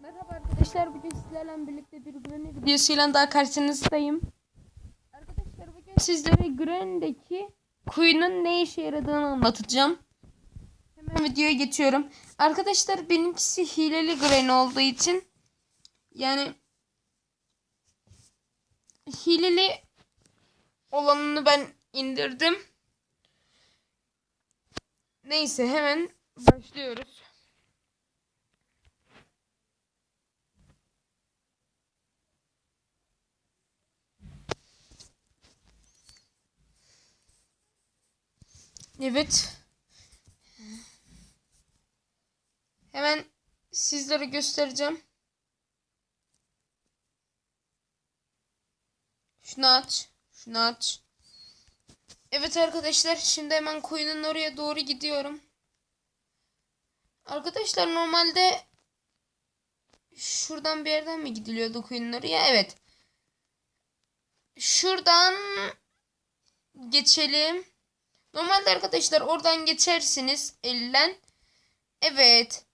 Merhaba arkadaşlar bugün sizlerle birlikte bir Granny videosuyla daha karşınızdayım. Arkadaşlar bugün sizlere Granny'deki kuyunun ne işe yaradığını anlatacağım. Hemen videoya geçiyorum. Arkadaşlar benimkisi hileli Granny olduğu için yani hileli olanını ben indirdim. Neyse hemen başlıyoruz. Evet. Hemen sizlere göstereceğim. Şunu aç. Şunu aç. Evet arkadaşlar şimdi hemen koyunun oraya doğru gidiyorum. Arkadaşlar normalde şuradan bir yerden mi gidiliyordu koyunun oraya? Evet. Şuradan geçelim. Normalde arkadaşlar oradan geçersiniz elden. Evet.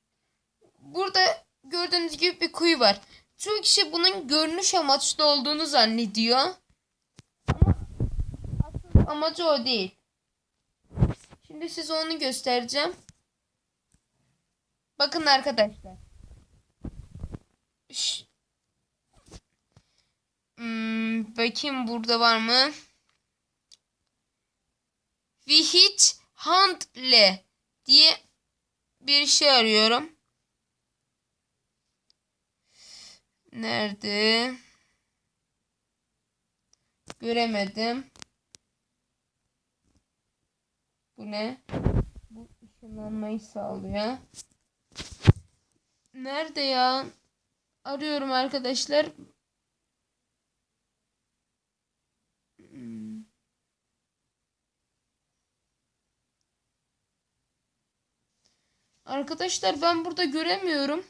Burada gördüğünüz gibi bir kuyu var. Çoğu kişi bunun görünüş amaçlı olduğunu zannediyor. Ama asıl amacı o değil. Şimdi size onu göstereceğim. Bakın arkadaşlar. Hmm, bakayım burada var mı? Vihit Handle diye bir şey arıyorum. Nerede? Göremedim. Bu ne? Bu ışınlanmayı sağlıyor. Nerede ya? Arıyorum arkadaşlar. Arkadaşlar ben burada göremiyorum.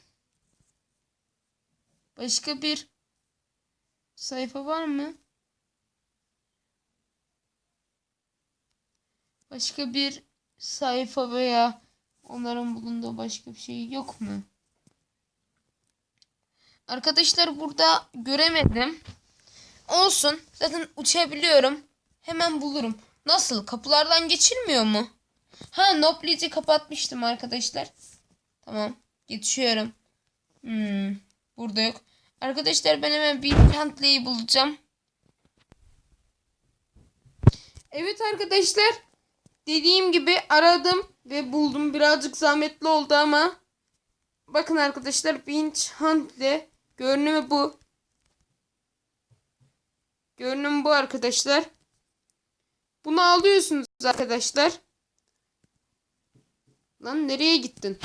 Başka bir sayfa var mı? Başka bir sayfa veya onların bulunduğu başka bir şey yok mu? Arkadaşlar burada göremedim. Olsun. Zaten uçabiliyorum. Hemen bulurum. Nasıl? Kapılardan geçilmiyor mu? Ha Noblitz'i kapatmıştım arkadaşlar. Tamam. Geçiyorum. Hmm, burada yok. Arkadaşlar ben hemen bir Huntley'i bulacağım. Evet arkadaşlar. Dediğim gibi aradım ve buldum. Birazcık zahmetli oldu ama. Bakın arkadaşlar Binch Huntley. Görünümü bu. Görünüm bu arkadaşlar. Bunu alıyorsunuz arkadaşlar. Lan nereye gittin?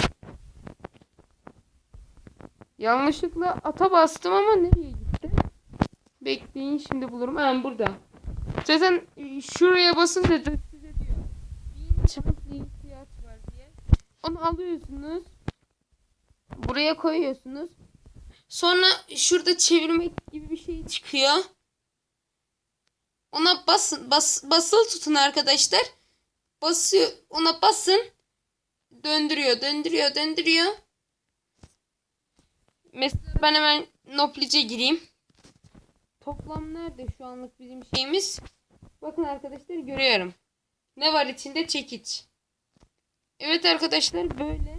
Yanlışlıkla ata bastım ama nereye gitti? Bekleyin şimdi bulurum. Ha burada. Zaten e, şuraya basınca da size diyor. Bin ihtiyaç var diye. Onu alıyorsunuz. Buraya koyuyorsunuz. Sonra şurada çevirmek gibi bir şey çıkıyor. Ona basın, bas, basılı tutun arkadaşlar. Basıyor, ona basın. Döndürüyor, döndürüyor, döndürüyor. Mesela ben hemen Noplice gireyim. Toplam nerede şu anlık bizim şeyimiz? Bakın arkadaşlar görüyorum. Ne var içinde? Çekiç. Evet arkadaşlar böyle.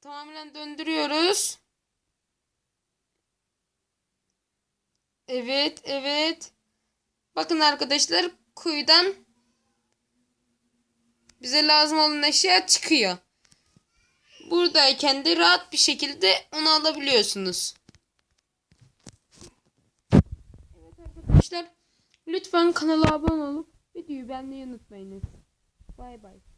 Tamamen döndürüyoruz. Evet, evet. Bakın arkadaşlar kuyudan bize lazım olan eşya çıkıyor. Buradayken de rahat bir şekilde onu alabiliyorsunuz. Evet arkadaşlar lütfen kanala abone olup videoyu beğenmeyi unutmayınız. Bay bay.